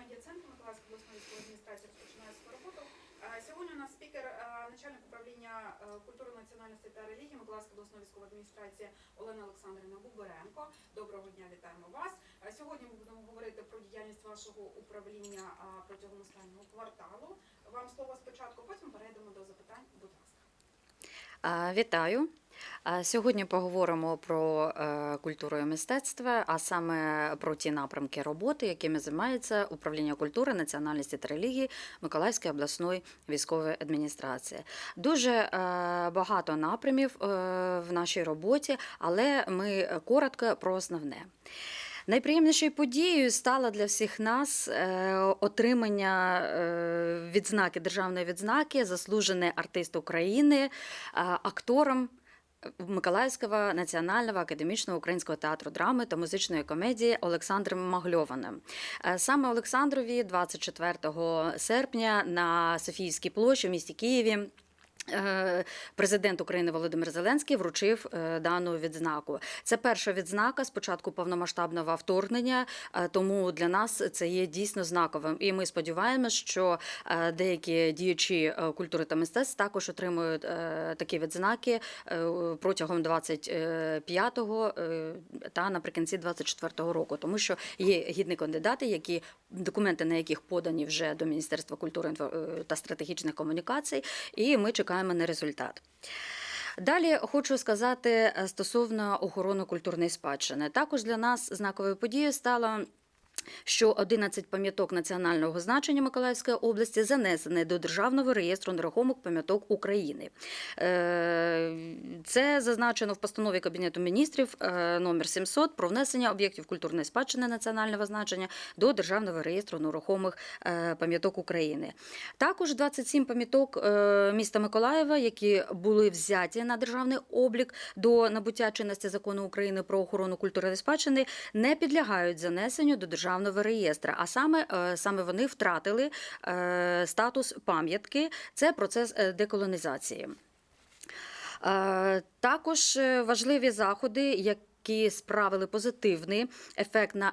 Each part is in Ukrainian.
медіа-центр Миколаївської обласної військової адміністрації розпочинає свою роботу. Сьогодні у нас спікер, начальник управління культури, національності та релігії Миколаївської обласної військової адміністрації Олена Олександрівна Бубаренко. Доброго дня, вітаємо вас. Сьогодні ми будемо говорити про діяльність вашого управління протягом останнього кварталу. Вам слово спочатку, потім перейдемо до запитань. Будь ласка. Вітаю. Сьогодні поговоримо про е, культуру і мистецтво, а саме про ті напрямки роботи, якими займається управління культури, національності та релігії Миколаївської обласної військової адміністрації. Дуже е, багато напрямів е, в нашій роботі, але ми коротко про основне. Найприємнішою подією стало для всіх нас е, отримання е, відзнаки державної відзнаки заслужений артист України, е, актором. Миколаївського національного академічного українського театру драми та музичної комедії Олександром Магльованим. Саме Олександрові 24 серпня на Софіївській площі в місті Києві. Е, Президент України Володимир Зеленський вручив е, дану відзнаку. Це перша відзнака з початку повномасштабного вторгнення, е, тому для нас це є дійсно знаковим. І ми сподіваємося, що деякі діячі культури та мистецтв також отримують такі відзнаки протягом 25-го е, та наприкінці 24-го року, тому що є гідні кандидати, які документи на яких подані вже до Міністерства культури та стратегічних комунікацій, і ми чекаємо на результат. Далі хочу сказати е, стосовно охорони культурної спадщини. Також для нас знаковою подією стало. Що 11 пам'яток національного значення Миколаївської області занесені до Державного реєстру нерухомих пам'яток України. Це зазначено в постанові Кабінету міністрів е, номер 700 про внесення об'єктів культурної спадщини національного значення до Державного реєстру нерухомих е, пам'яток України. Також 27 пам'яток е, міста Миколаєва, які були взяті на державний облік до набуття чинності закону України про охорону культурної спадщини, не підлягають занесенню до державного реєстра. А саме, саме вони втратили статус пам'ятки. Це процес деколонізації. Е, Також е, важливі заходи, які справили позитивний ефект на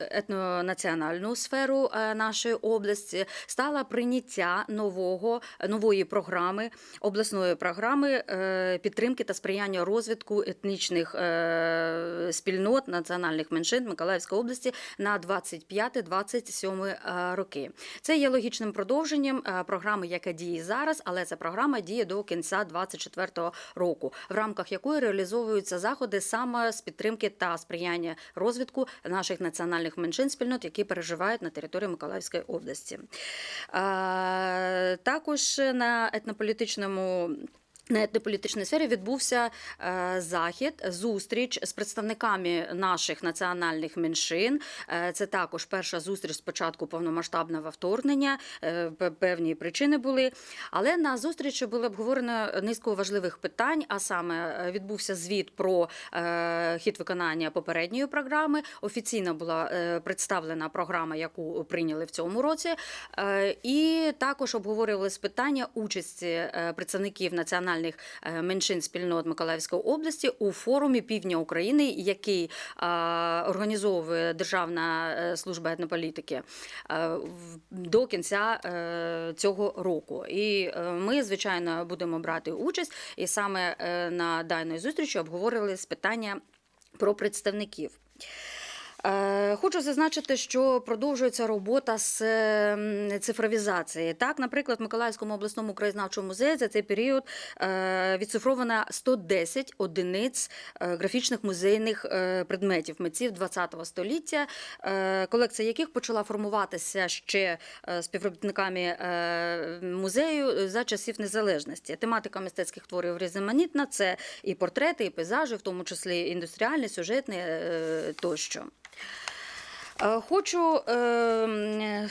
етнонаціональну сферу е, нашої області, стало прийняття нового нової програми обласної програми е, підтримки та сприяння розвитку етнічних е, спільнот національних меншин Миколаївської області на 25-27 е, роки. Це є логічним продовженням програми, яка діє зараз, але ця програма діє до кінця 2024 року, в рамках якої реалізовуються заходи саме з підтримки та сприяння розвитку наших національних меншин спільнот, які переживають на території Миколаївської області. Також на етнополітичному на етнополітичній сфері відбувся е, захід, зустріч з представниками наших національних меншин. Е, це також перша зустріч з початку повномасштабного вторгнення. Е, певні причини були. Але на зустрічі було обговорено низку важливих питань. А саме е, відбувся звіт про е, хід виконання попередньої програми. Офіційно була е, представлена програма, яку прийняли в цьому році. Е, І також обговорювалися питання участі е, представників національних е, меншин спільнот Миколаївської області у форумі Півдня України, який е, організовує Державна е, служба етнополітики до кінця цього року. І ми, звичайно, будемо брати участь, і саме на даній зустрічі обговорили з питання про представників. Е, Хочу зазначити, що продовжується робота з ем, цифровізації. Так, наприклад, в Миколаївському обласному краєзнавчому музеї за цей період е, відцифровано 110 одиниць е, графічних музейних предметів митців ХХ століття, колекція яких почала формуватися ще співробітниками музею за часів незалежності. Тематика мистецьких творів різноманітна. Це і портрети, і пейзажі, в тому числі індустріальні, сюжетні тощо. Е, Хочу е,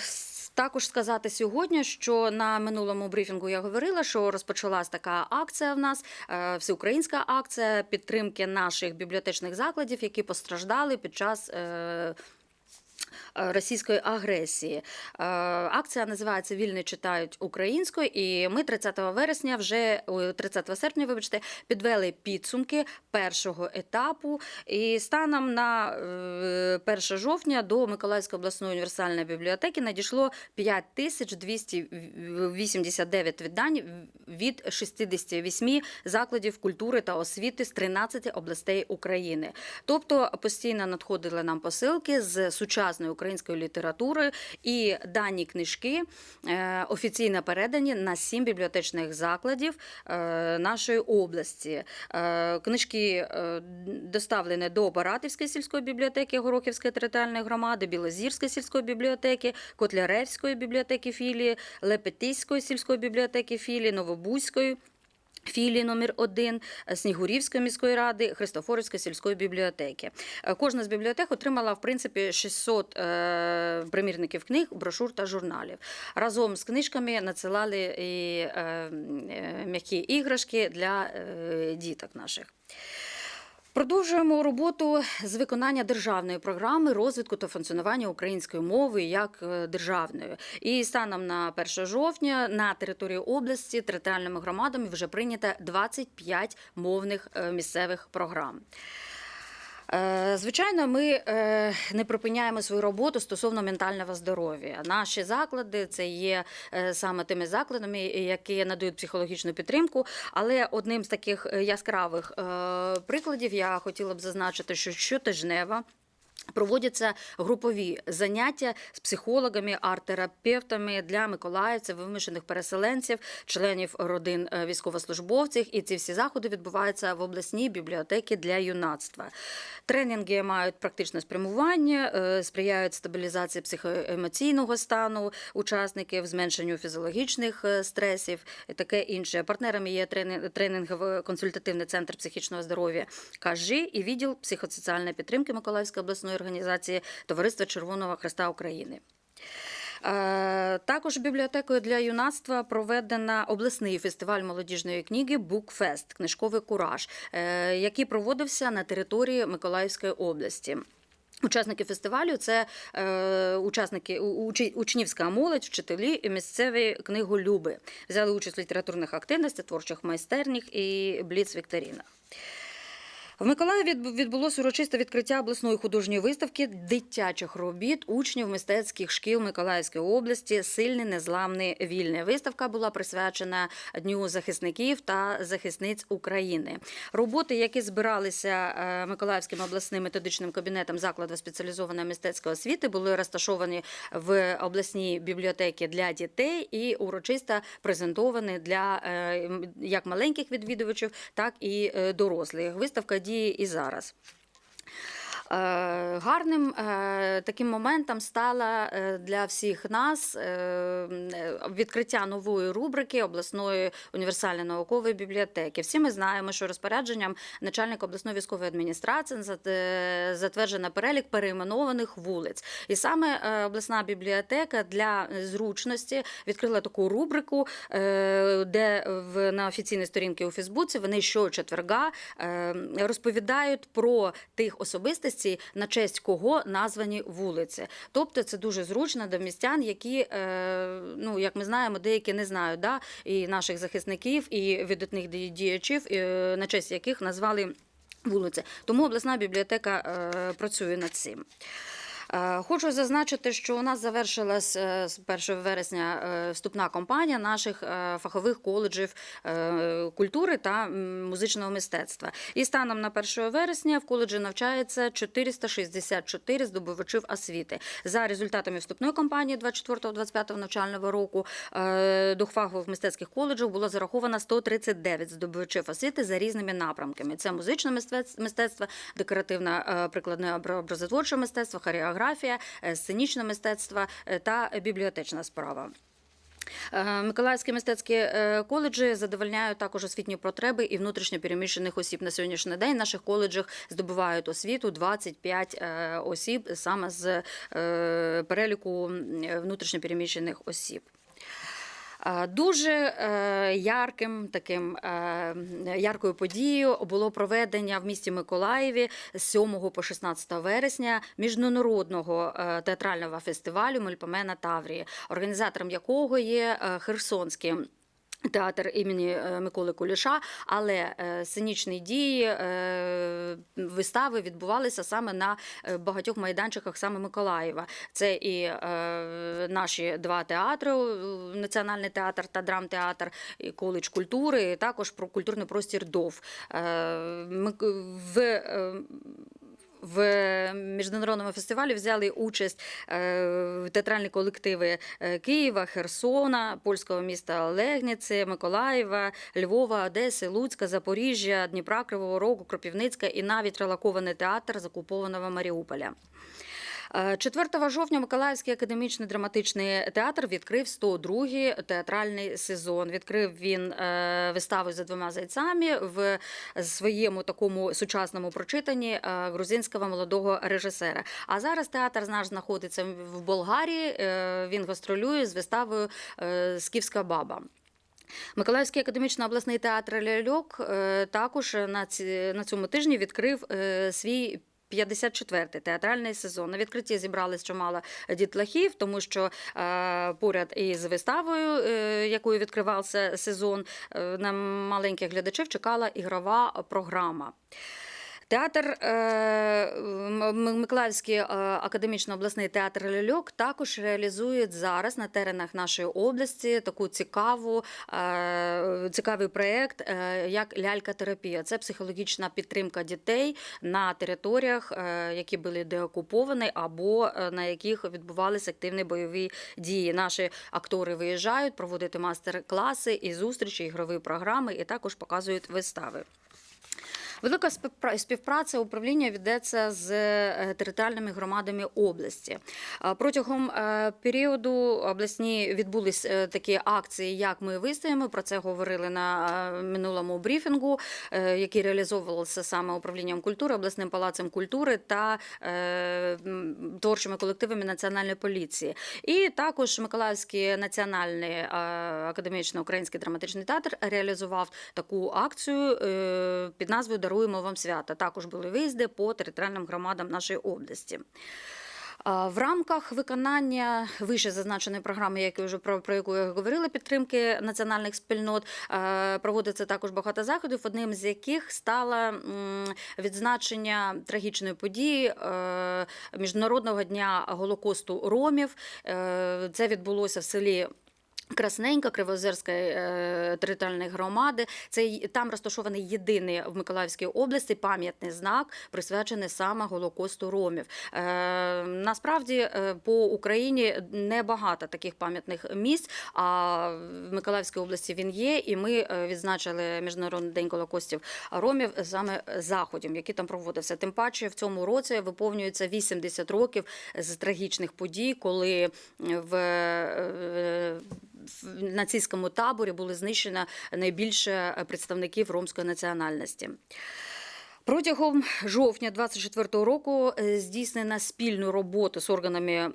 також сказати сьогодні, що на минулому брифінгу я говорила, що розпочалась така акція в нас, е, всеукраїнська акція підтримки наших бібліотечних закладів, які постраждали під час. Е, е, російської агресії. Е, Акція називається Вільні читають українською, і ми 30 вересня, вже ой, 30 серпня, вибачте, підвели підсумки першого етапу. І станом на е, 1 жовтня до Миколаївської обласної універсальної бібліотеки надійшло 5289 віддань від 68 закладів культури та освіти з 13 областей України. Тобто постійно надходили нам посилки з сучасної української літератури, і дані книжки е, офіційно передані на сім бібліотечних закладів е, нашої області. Е, Книжки доставлені до Баратівської сільської бібліотеки Горохівської територіальної громади, Білозірської сільської бібліотеки, Котляревської бібліотеки філії, Лепетиської сільської бібліотеки філії, Новобузької. Філії номер 1 Снігурівської міської ради, Христофорівської сільської бібліотеки. Е, Кожна з бібліотек отримала в принципі 600 е, примірників книг, брошур та журналів. Разом з книжками надсилали і е, м'які іграшки для діток наших. Продовжуємо роботу з виконання державної програми розвитку та функціонування української мови як е, державної. І станом на 1 жовтня на території області територіальними громадами вже прийнято 25 мовних е, місцевих програм. Е, Звичайно, ми е, не припиняємо свою роботу стосовно ментального здоров'я. Наші заклади це є е, саме тими закладами, які надають психологічну підтримку. Але одним з таких яскравих прикладів я хотіла б зазначити, що щотижнево. Проводяться групові заняття з психологами, арт-терапевтами для миколаївців, вимушених переселенців, членів родин е, військовослужбовців. І ці всі заходи відбуваються в обласній бібліотеці для юнацтва. Тренінги мають практичне спрямування, е, сприяють стабілізації психоемоційного стану учасників, зменшенню фізіологічних е, стресів і таке інше. Партнерами є трени- тренінгово-консультативний центр психічного здоров'я «Кажи» і відділ психосоціальної підтримки Миколаївської обласної організації Товариства Червоного Христа України. Е, Також бібліотекою для юнацтва проведена обласний фестиваль молодіжної книги Букфест Книжковий кураж, е, який проводився на території Миколаївської області. Учасники фестивалю це е, учасники у- учі- учнівська молодь, вчителі і місцеві книголюби. Взяли участь в літературних активностях, творчих майстернях і бліц-вікторінах. В Миколаєві відбу- відбулося урочисте відкриття обласної художньої виставки дитячих робіт учнів мистецьких шкіл Миколаївської області Сильний, незламний, вільний. Виставка була присвячена Дню захисників та захисниць України. Роботи, які збиралися е, Миколаївським обласним методичним кабінетом закладу спеціалізованої мистецької освіти, були розташовані в обласній бібліотеці для дітей і урочисто презентовані для е, як маленьких відвідувачів, так і е, дорослих. Виставка діє і зараз. Е, Гарним е, таким моментом стало е, для всіх нас відкриття нової рубрики обласної універсальної наукової бібліотеки. Всі ми знаємо, що розпорядженням начальника обласної військової адміністрації затверджено перелік перейменованих вулиць. І саме обласна бібліотека для зручності відкрила таку рубрику, де в на офіційній сторінці у Фейсбуці вони щочетверга розповідають про тих особистостей, на честь кого названі вулиці. Тобто це дуже зручно для містян, які, е, ну як ми знаємо, деякі не знають да, і наших захисників, і видатних ді- діячів, е, на честь яких назвали вулиці. Тому обласна бібліотека е, працює над цим. Е, Хочу зазначити, що у нас завершилась е, з 1 вересня е, вступна кампанія наших фахових коледжів культури та музичного мистецтва. І станом на 1 вересня в коледжі навчається 464 здобувачів освіти. За результатами вступної кампанії 24-25 навчального року до фахових мистецьких коледжів було зараховано 139 здобувачів освіти за різними напрямками. Це музичне мистецтво, декоративне прикладне образотворче мистецтво, хореографія, е, сценічне мистецтво е, та бібліотечна справа. Е, Миколаївські мистецькі коледжі задовольняють також освітні потреби і внутрішньо переміщених осіб. На сьогоднішній день в наших коледжах здобувають освіту 25 е, осіб саме з переліку внутрішньопереміщених внутрішньо переміщених осіб. Дуже е, ярким таким е, яркою подією було проведення в місті Миколаєві з 7 по 16 вересня міжнародного е, театрального фестивалю Мельпомена Таврії, організатором якого є е, Херсонський. Театр імені е, Миколи Куліша, але е, сценічні дії е, вистави відбувалися саме на багатьох майданчиках саме Миколаєва. Це і наші два театри: Національний театр та драмтеатр, і коледж культури, і також про культурний простір ДОВ. В в міжнародному фестивалі взяли участь е, театральні колективи е, Києва, Херсона, польського міста Легниці, Миколаєва, Львова, Одеси, Луцька, Запоріжжя, Дніпра, Кривого Рогу, Кропівницька і навіть релакований театр з окупованого Маріуполя. Е, 4 жовтня Миколаївський академічний драматичний театр відкрив 102-й театральний сезон. Відкрив він е, виставу за двома зайцями в своєму такому сучасному прочитанні е, грузинського молодого режисера. А зараз театр наш знаходиться в Болгарії. е, Він гастролює з виставою е, Скіфська баба. Миколаївський академічний обласний театр Ляльок е, також на, цьому тижні відкрив е, свій. 54-й театральний сезон. На відкритті зібрались чимало дітлахів, тому що е, поряд із виставою, е, якою відкривався сезон, е, на маленьких глядачів чекала ігрова програма. Театр е, Миколаївський е, академічно обласний театр Ляльок також реалізує зараз на теренах нашої області таку цікаву е, цікавий проєкт, як лялька-терапія. Це психологічна підтримка дітей на територіях, які були деокуповані або на яких відбувалися активні бойові дії. Наші актори виїжджають проводити мастер-класи і зустрічі, ігрові програми, і також показують вистави. Велика співпра- співпраця управління ведеться з е, територіальними громадами області. Протягом е, періоду обласні відбулись е, такі акції, як ми вистоїмо. Про це говорили на минулому брифінгу, який реалізовувався саме управлінням культури, обласним палацем культури та творчими колективами національної поліції. І також Миколаївський національний е, академічний український драматичний театр реалізував таку акцію під назвою Даруємо вам свята. Також були виїзди по територіальним громадам нашої області. В рамках виконання вище зазначеної програми, яку вже про, про яку я говорила, підтримки національних спільнот, е, проводиться також багато заходів, одним з яких стало відзначення трагічної події е, Міжнародного дня Голокосту Ромів. Е, Це відбулося в селі. Красненька Кривозерської е, територіальної громади. Це там розташований єдиний в Миколаївській області пам'ятний знак, присвячений саме Голокосту ромів. Е, насправді е, по Україні небагато таких пам'ятних місць. А в Миколаївській області він є, і ми е, відзначили міжнародний день Голокостів ромів саме заходом, який там проводився. Тим паче в цьому році виповнюється 80 років з трагічних подій, коли в е, в нацистському таборі були знищено найбільше представників ромської національності. Протягом жовтня 24 року е, здійснена спільну роботу з органами.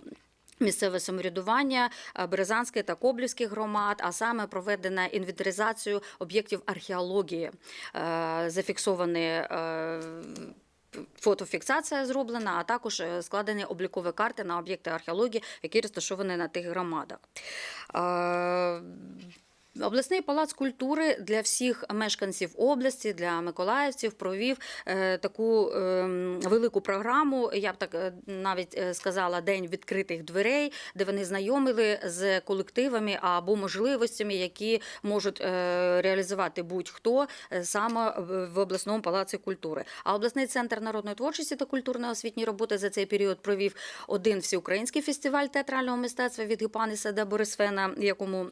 Місцеве самоврядування е, Березанської та Коблівських громад, а саме проведена інвентаризацію об'єктів археології, Е, зафіксовані е, фотофіксація зроблена, а також е, складені облікові карти на об'єкти археології, які розташовані на тих громадах. Обласний палац культури для всіх мешканців області, для миколаївців провів е, таку е, велику програму. Я б так е, навіть е, сказала день відкритих дверей, де вони знайомили з колективами або можливостями, які можуть реалізувати будь-хто саме в- обласному палаці культури. А обласний центр народної творчості та культурно-освітньої роботи за цей період провів один всеукраїнський фестиваль театрального мистецтва від Гіпаниса до Борисфена, якому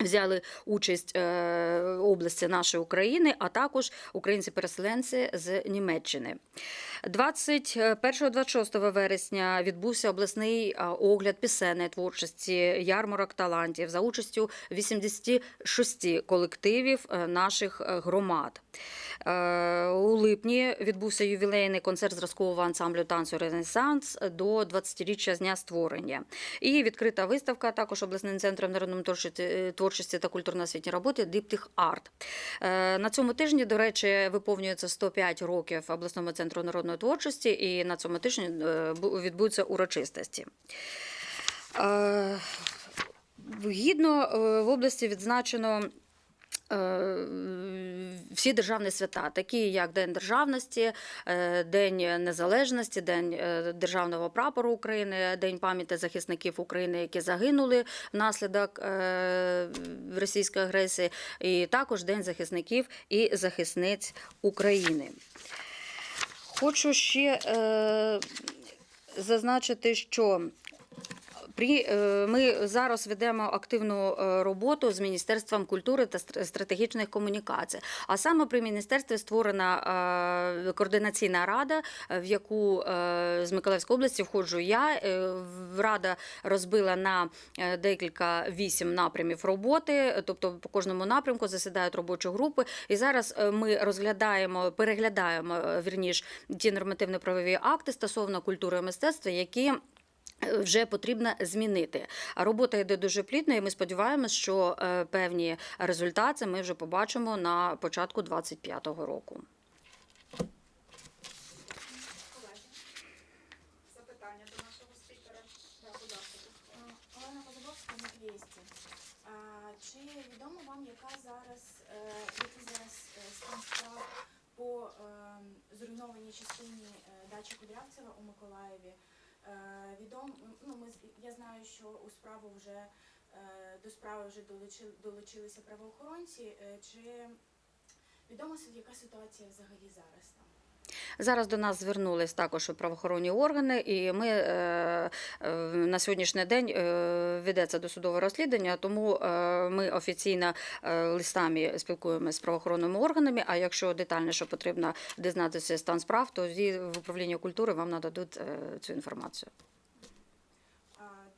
Взяли участь е, області нашої України, а також українці-переселенці з Німеччини. 21-26 вересня відбувся обласний е, огляд пісенної творчості ярмарок талантів за участю 86 колективів е, наших громад. У липні відбувся ювілейний концерт зразкового ансамблю танцю Ренесанс до 20-річчя з дня створення. І відкрита виставка також обласним центром народної творчості творчості та культурно-освітній роботи Диптих Арт. Е, На цьому тижні, до речі, виповнюється 105 років обласному центру народної творчості, і на цьому тижні е, відбудуться урочистості. Е, Гідно в області відзначено всі державні свята, такі як День державності, е, День Незалежності, День е, Державного прапору України, День пам'яті захисників України, які загинули внаслідок е, російської агресії, і також День захисників і захисниць України. Хочу ще е, зазначити, що при, е, ми зараз ведемо активну е, роботу з Міністерством культури та стр- стратегічних комунікацій. А саме при міністерстві створена е, координаційна рада, в яку з Миколаївської області входжу я. Рада розбила на декілька вісім напрямів роботи, тобто по кожному напрямку засідають робочі групи. І зараз ми розглядаємо, переглядаємо вірніш ті нормативно-правові акти стосовно культури і мистецтва, які вже потрібно змінити. А робота йде дуже плідно, і ми сподіваємося, що е, певні результати ми вже побачимо на початку 2025 року. Колеги, запитання до нашого спікера. Е, Чи відомо вам, яка зараз, е, який зараз стан справ по е, зруйнованій частині е, дачі Кудрявцева у Миколаєві? Е, Відом, ну, ми, я знаю, що у справу вже е, до справи вже долучили, долучилися правоохоронці. Е, Чи відомо, яка ситуація взагалі зараз там? Зараз до нас звернулись також правоохоронні органи, і ми е, е, на сьогоднішній день е, ведеться досудове розслідування, тому ми офіційно листами спілкуємося з правоохоронними органами. А якщо детальніше потрібно дізнатися стан справ, то в управлінні культури вам нададуть цю інформацію.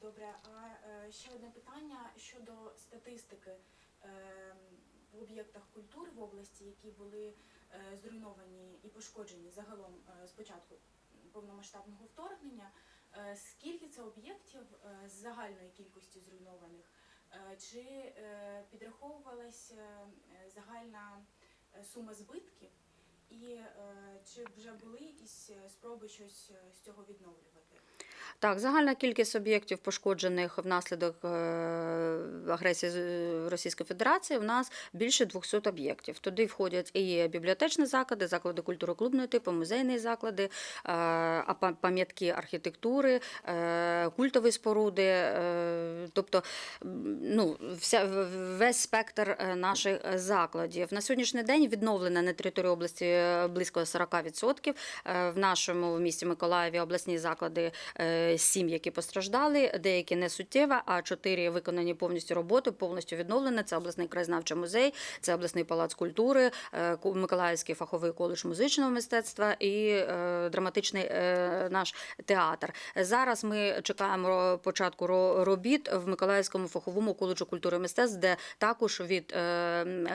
Добре, а ще одне питання щодо статистики Ем, в об'єктах культури в області, які були зруйновані і пошкоджені загалом е, з початку повномасштабного вторгнення. Е, Скільки це об'єктів е, з загальної кількості зруйнованих? Е, Чи е, підраховувалася е, загальна е, сума збитків? І е, чи вже були якісь е, спроби щось е, з цього відновлювати? Так, загальна кількість об'єктів, пошкоджених внаслідок е, агресії е, Російської Федерації, у нас більше 200 об'єктів. Туди входять і бібліотечні заклади, заклади культури клубної типу, музейні заклади, е, пам'ятки архітектури, культові споруди, тобто ну, вся, весь спектр наших закладів. На сьогоднішній день відновлено на території області близько 40%. Е, В нашому місті Миколаєві обласні заклади сім, які постраждали, деякі не суттєво, а чотири виконані повністю роботи, повністю відновлені. Це обласний краєзнавчий музей, це обласний палац культури, е, Миколаївський фаховий коледж музичного мистецтва і е, драматичний е, наш театр. Зараз ми чекаємо початку робіт в Миколаївському фаховому коледжу культури і мистецтв, де також від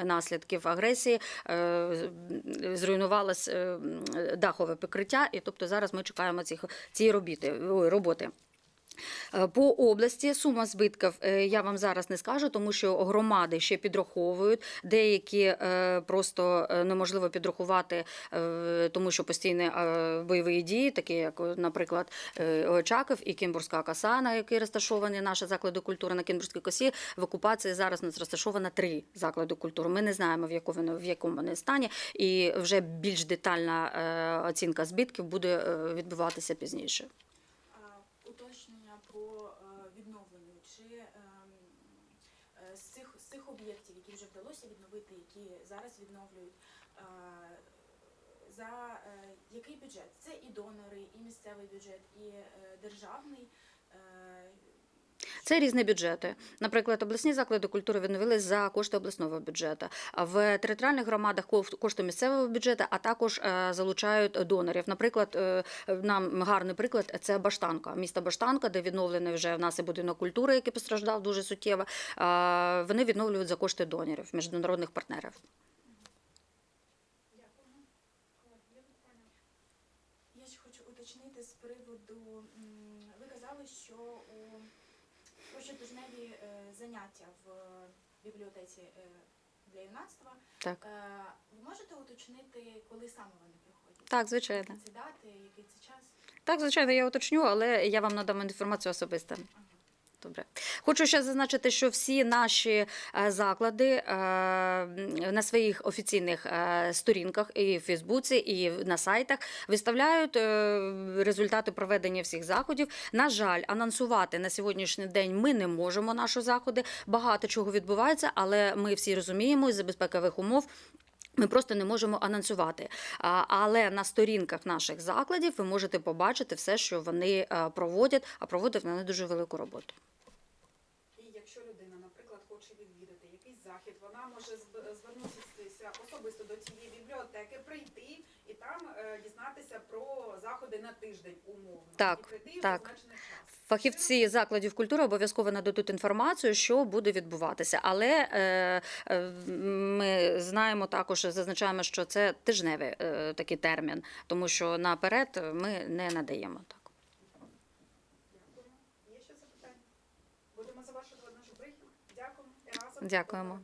наслідків агресії зруйнувалось дахове покриття, і тобто зараз ми чекаємо цих цієї робіти роботи. Е, По області сума збитків е, я вам зараз не скажу, тому що громади ще підраховують. Деякі е, просто неможливо підрахувати, тому що постійні бойові дії, такі як, наприклад, Очаков і Кінбурзька коса, на якій розташовані наші заклади культури на Кінбурзькій косі. В окупації зараз нас розташовано три заклади культури. Ми не знаємо, в якому в якому вони стані, і вже більш детальна оцінка збитків буде відбуватися пізніше. А, Уточнення по е, відновленню. Чи ем, е, з цих, з цих об'єктів, які вже вдалося відновити, які зараз відновлюють, е, за е, який бюджет? Це і донори, і місцевий бюджет, і е, державний. Це різні бюджети. Наприклад, обласні заклади культури відновились за кошти обласного бюджету. В територіальних громадах кошти місцевого бюджету, а також е, залучають донорів. Наприклад, е, нам гарний приклад це Баштанка, місто Баштанка, де відновлений вже в нас і будинок культури, який постраждав дуже суттєво. Е, Вони відновлюють за кошти донорів, міжнародних партнерів. Дякуємо. Колеги, є питання? Я ще хочу уточнити з приводу, м, ви казали, що у про щотижневі е, заняття в бібліотеці е, для юнацтва. Так. Е, Ви можете уточнити, коли саме вони приходять? Так, звичайно. Які це дати, який це час? Так, звичайно, я уточню, але я вам надам інформацію особисто. Ага. Добре. Хочу ще зазначити, що всі наші е, заклади е, на своїх офіційних е, сторінках і в Фейсбуці, і на сайтах виставляють результати проведення всіх заходів. На жаль, анонсувати на сьогоднішній день ми не можемо наші заходи. Багато чого відбувається, але ми всі розуміємо із безпекових умов. Ми просто не можемо анонсувати. Але на сторінках наших закладів ви можете побачити все, що вони проводять, а проводять вони дуже велику роботу. Якщо людина, наприклад, хоче відвідати якийсь захід, вона може звернутися особисто до цієї бібліотеки, прийти і там е, дізнатися про заходи на тиждень умовно. Так, і прийти так. час. Фахівці закладів культури обов'язково нададуть інформацію, що буде відбуватися. Але е, е, ми знаємо також, зазначаємо, що це тижневий е, такий термін, тому що наперед ми не надаємо так. Дякую. Є ще запитання? Будемо завершувати наш брифінг. Дякуємо.